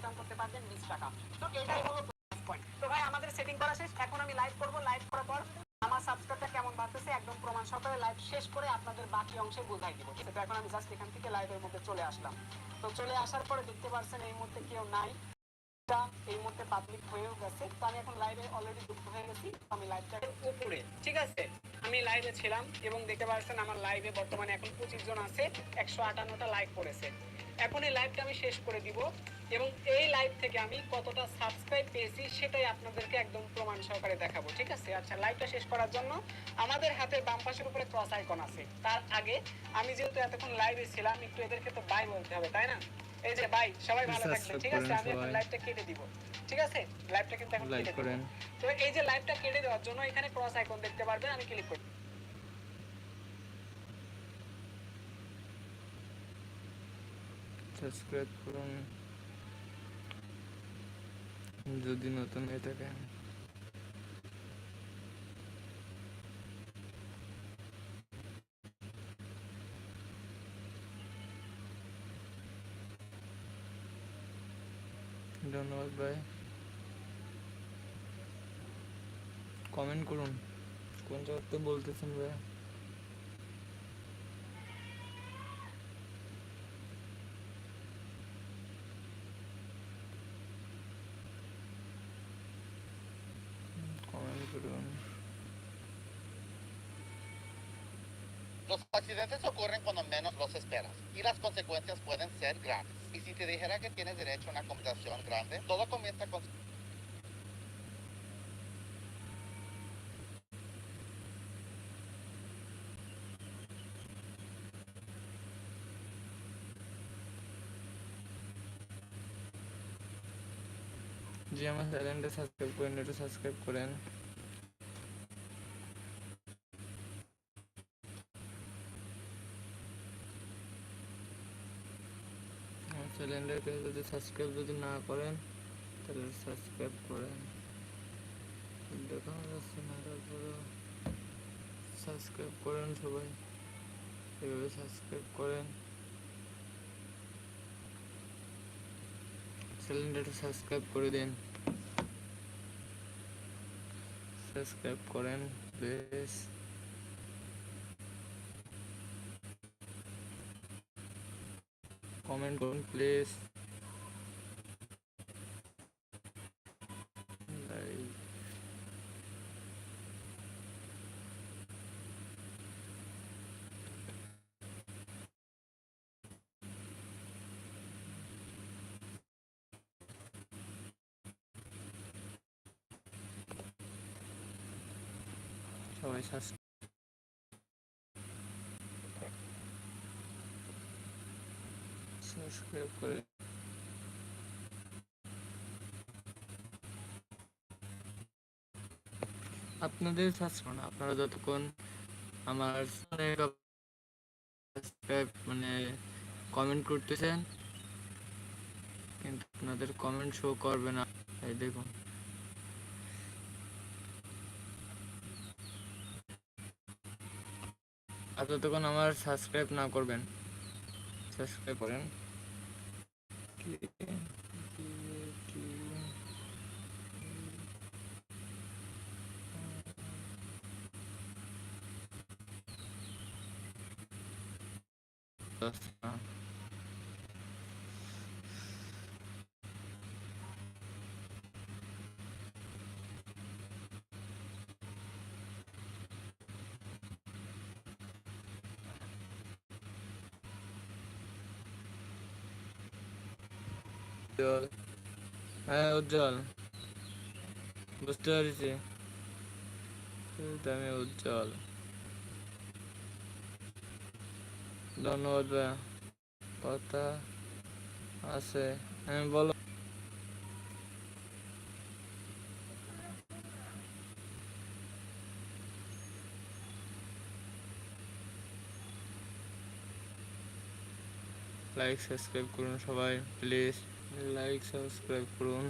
Income করতে পারবেন বিশ টাকা। তো এটাই হলো পয়েন্ট তো ভাই, আমাদের সেটিং করা শেষ। এখন আমি লাইভ করব। লাইভ করার পর আমার সাবস্ক্রাইবটা কেমন বাড়তেছে, একদম প্রমাণ সহকারে লাইভ শেষ করে আপনাদের বাকি অংশে বোঝাই দিব। তো এখন আমি জাস্ট এখান থেকে লাইভের মধ্যে চলে আসলাম। তো চলে আসার পরে দেখতে পারছেন এই মুহূর্তে কেউ নাই। এই মুহূর্তে পাবলিক হয়েও গেছে। তো আমি এখন লাইভে অলরেডি যুক্ত হয়ে গেছি। আমি লাইভটা উপরে, ঠিক আছে? আমি লাইভে ছিলাম এবং দেখতে পাচ্ছেন আমার লাইভে বর্তমানে এখন পঁচিশ জন আছে। একশো আটান্নটা লাইক করেছে। এখন এই লাইভটা আমি শেষ করে দিব। এবং এই লাইভ থেকে আমি কতটা সাবস্ক্রাইব পেয়েছি সেটাই আপনাদেরকে একদম প্রমাণ সহকারে দেখাবো ঠিক আছে? আচ্ছা লাইভটা শেষ করার জন্য আমাদের হাতের বাম পাশের উপরে ক্রস আইকন আছে। তার আগে আমি যেহেতু এতক্ষণ লাইভে ছিলাম একটু এদেরকে তো বাই বলতে হবে তাই না? এই যে বাই সবাই ভালো থাকবেন ঠিক আছে? আমি এখন লাইভটা কেটে দিব ঠিক আছে? লাইভটা কিন্তু এখন কেটে করেন। তো এই যে লাইভটা কেটে দেওয়ার জন্য এখানে ক্রস আইকন দেখতে পারবেন আমি ক্লিক করি। সাবস্ক্রাইব করুন। যদি নতুন হয়ে থাকে। ধন্যবাদ ভাই। কমেন্ট করুন। কোন জায়গাতে বলতেছেন ভাই? Los accidentes ocurren cuando menos los esperas y las consecuencias pueden ser grandes. Y si te dijera que tienes derecho a una compensación grande, todo comienza con... চ্যানেলটাকে যদি সাবস্ক্রাইব যদি না করেন, তাহলে সাবস্ক্রাইব করেন। দেখা যাচ্ছে না তারপরে সাবস্ক্রাইব করেন সবাই। এভাবে সাবস্ক্রাইব করেন। চ্যানেলটা সাবস্ক্রাইব করে দিন। সাবস্ক্রাইব করেন প্লিজ কমেন্ট করুন প্লিজ লাইক সবাই সাবস্ক্রাইব সাবস্ক্রাইব করে। আপনাদের সাবস্ক্রাইব আপনারা যতক্ষণ আমার সাবস্ক্রাইব মানে কমেন্ট করতেছেন, কিন্তু আপনাদের কমেন্ট শো করবে না দেখুন। আর যতক্ষণ আমার সাবস্ক্রাইব না করবেন সাবস্ক্রাইব করেন। stuff. হ্যাঁ উজ্জ্বল। বুঝতে পারছি। আমি উজ্জ্বল। ধন্যবাদ কথা আছে। হ্যাঁ বলো। লাইক সাবস্ক্রাইব করুন সবাই প্লিজ লাইক সাবস্ক্রাইব করুন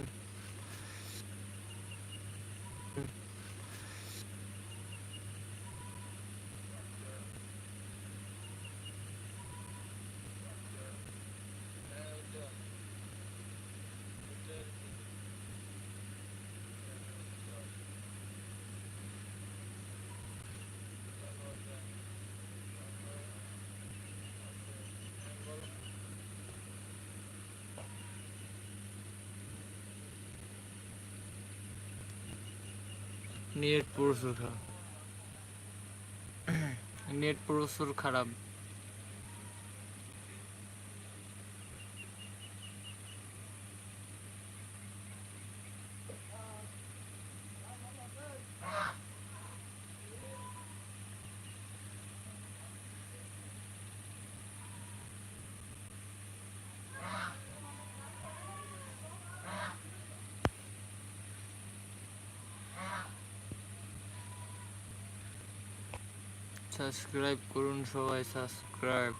নেট প্রচুর খারাপ নেট প্রচুর খারাপ। সাবস্ক্রাইব করুন সবাই সাবস্ক্রাইব।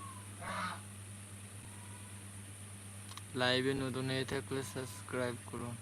লাইভে নতুন হয়ে থাকলে সাবস্ক্রাইব করুন।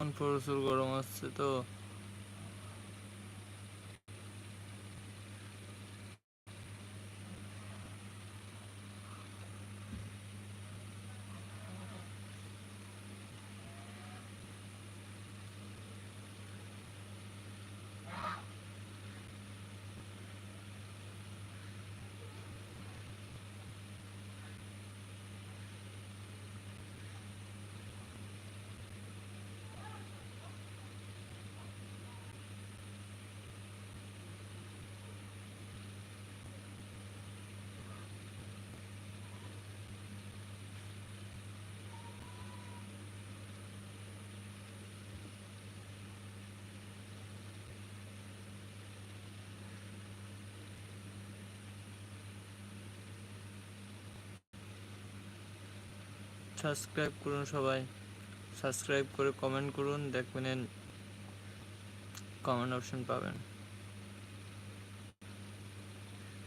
ফোন প্রচুর গরম আসছে তো সাবস্ক্রাইব করুন সবাই। সাবস্ক্রাইব করে কমেন্ট করুন দেখবেন কমেন্ট অপশন পাবেন।